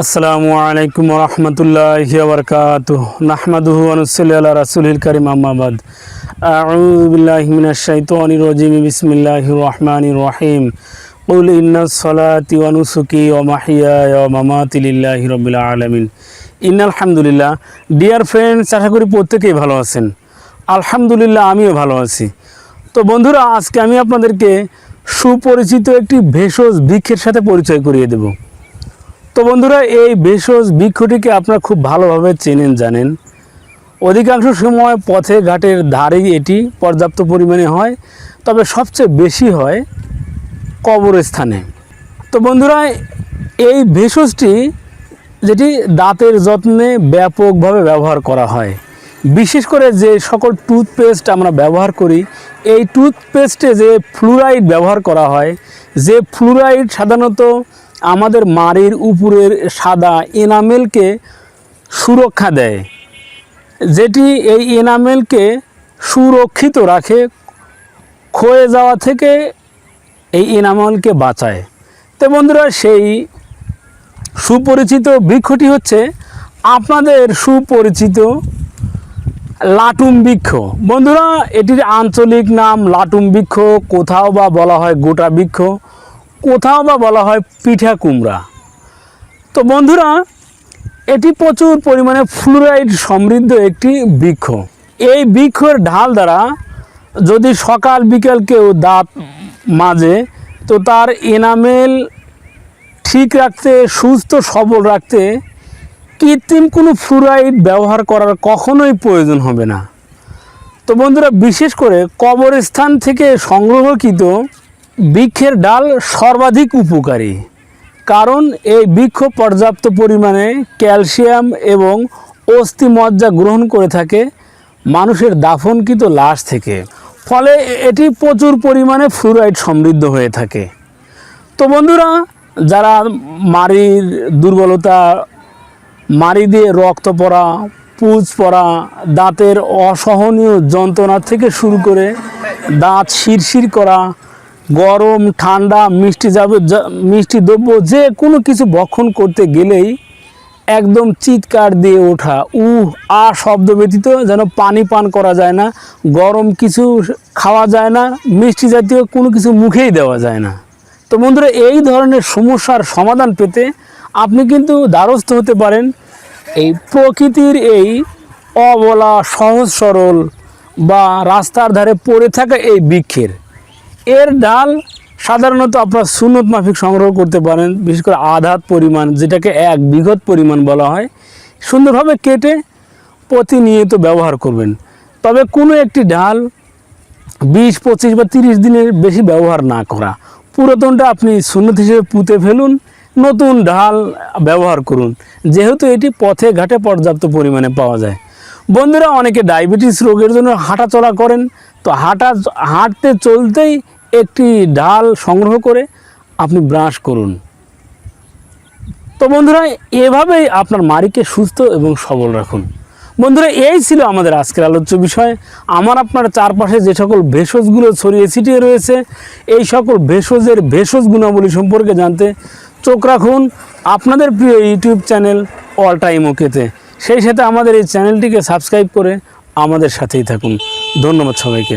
আসসালামু আলাইকুম রহমতুল্লাহ বরকাত নাহমাদুহু আনুসল্লি আল্লাহ রাসুলিল করিম আহমাবাদ আউবিল্লাহিমিনাশাইতানির রাজিম, বিসমিল্লাহির রহমানির রহিম। নুসুকি ওয়া মাহিয়ায় ওয়া মামাতি লিল্লাহি রাব্বিল আলামিন। ইন্নাল হামদুলিল্লাহ। ডিয়ার ফ্রেন্ডস আশা করি প্রত্যেকেই ভালো আছেন। আলহামদুলিল্লাহ, আমিও ভালো আছি। তো বন্ধুরা, আজকে আমি আপনাদেরকে সুপরিচিত একটি ভেষজ বৃক্ষের সাথে পরিচয় করিয়ে দেব। তো বন্ধুরা, এই ভেষজ বৃক্ষটিকে আপনারা খুব ভালোভাবে চেনেন, জানেন। অধিকাংশ সময় পথে ঘাটের ধারেই এটি পর্যাপ্ত পরিমাণে হয়, তবে সবচেয়ে বেশি হয় কবরস্থানে। তো বন্ধুরা, এই ভেষজটি যেটি দাঁতের যত্নে ব্যাপকভাবে ব্যবহার করা হয়। বিশেষ করে যে সকল টুথপেস্ট আমরা ব্যবহার করি, এই টুথপেস্টে যে ফ্লুরাইড ব্যবহার করা হয়, যে ফ্লুরাইড সাধারণত আমাদের মাড়ির উপরের সাদা এনামেলকে সুরক্ষা দেয়, যেটি এই এনামেলকে সুরক্ষিত রাখে, ক্ষয়ে যাওয়া থেকে এই এনামেলকে বাঁচায়। তো বন্ধুরা, সেই সুপরিচিত বৃক্ষটি হচ্ছে আপনাদের সুপরিচিত লাটুম বৃক্ষ। বন্ধুরা, এটির আঞ্চলিক নাম লাটুম বৃক্ষ, কোথাও বা বলা হয় গোটা বৃক্ষ। কোথাও বা বলা হয় পিঠা কুমড়া। তো বন্ধুরা, এটি প্রচুর পরিমাণে ফ্লুরাইড সমৃদ্ধ একটি বৃক্ষ। এই বৃক্ষের ঢাল দ্বারা যদি সকাল বিকেল কেউ দাঁত মাজে, তো তার এনামেল ঠিক রাখতে, সুস্থ, সবল রাখতে কৃত্রিম কোনো ফ্লুরাইড ব্যবহার করার কখনোই প্রয়োজন হবে না। তো বন্ধুরা, বিশেষ করে কবরস্থান থেকে সংগ্রহকৃত বৃক্ষের ডাল সর্বাধিক উপকারী, কারণ এই বৃক্ষ পর্যাপ্ত পরিমাণে ক্যালসিয়াম এবং অস্থিমজ্জা গ্রহণ করে থাকে, মানুষের দাফনকৃত লাশ থেকে। ফলে এটি প্রচুর পরিমাণে ফ্লুরাইড সমৃদ্ধ হয়ে থাকে। তো বন্ধুরা, যারা মাড়ির দুর্বলতা, মাড়ি দিয়ে রক্ত পড়া, পুজ পড়া, দাঁতের অসহনীয় যন্ত্রণা থেকে শুরু করে দাঁত শিরশির করা গরম, ঠান্ডা, মিষ্টি যাবে মিষ্টি দ্রব্য যে কোনো কিছু ভক্ষণ করতে গেলেই একদম চিৎকার দিয়ে ওঠা। উ আ শব্দ ব্যতীত যেন পানি পান করা যায় না, গরম কিছু খাওয়া যায় না, মিষ্টি জাতীয় কোনো কিছু মুখেই দেওয়া যায় না। তো বন্ধুরা, এই ধরনের সমস্যার সমাধান পেতে আপনি কিন্তু দ্বারস্থ হতে পারেন। এই প্রকৃতির এই অবলা, সহজ সরল বা রাস্তার ধারে পড়ে থাকা এই বৃক্ষের। এর ডাল সাধারণত আপনার সুন্নত মাফিক সংগ্রহ করতে পারেন, বিশেষ করে আধাত পরিমাণ, যেটাকে এক বিঘত পরিমাণ বলা হয়। সুন্দরভাবে কেটে প্রতিনিয়ত ব্যবহার করবেন। তবে কোনো একটি ডাল বিশ, পঁচিশ বা তিরিশ দিনের বেশি ব্যবহার না করা। পুরাতনটা আপনি সুন্নত হিসেবে পুঁতে ফেলুন, নতুন ঢাল ব্যবহার করুন। যেহেতু এটি পথে ঘাটে পর্যাপ্ত পরিমাণে পাওয়া যায়। বন্ধুরা, অনেকে ডায়াবেটিস রোগের জন্য হাঁটাচলা করেন। তো হাঁটা, হাঁটতে চলতেই একটি ডাল সংগ্রহ করে আপনি ব্রাশ করুন। তো বন্ধুরা, এভাবেই আপনার মাড়িকে সুস্থ এবং সবল রাখুন। বন্ধুরা, এই ছিল আমাদের আজকের আলোচ্য বিষয়। আমার আপনার চারপাশে যে সকল ভেষজগুলো ছড়িয়ে ছিটিয়ে রয়েছে, এই সকল ভেষজের ভেষজ গুণাবলী সম্পর্কে জানতে চোখ রাখুন আপনাদের প্রিয় ইউটিউব চ্যানেল অল টাইম ওকেতে সেই সাথে আমাদের এই চ্যানেলটিকে সাবস্ক্রাইব করে আমাদের সাথেই থাকুন। ধন্যবাদ সবাইকে।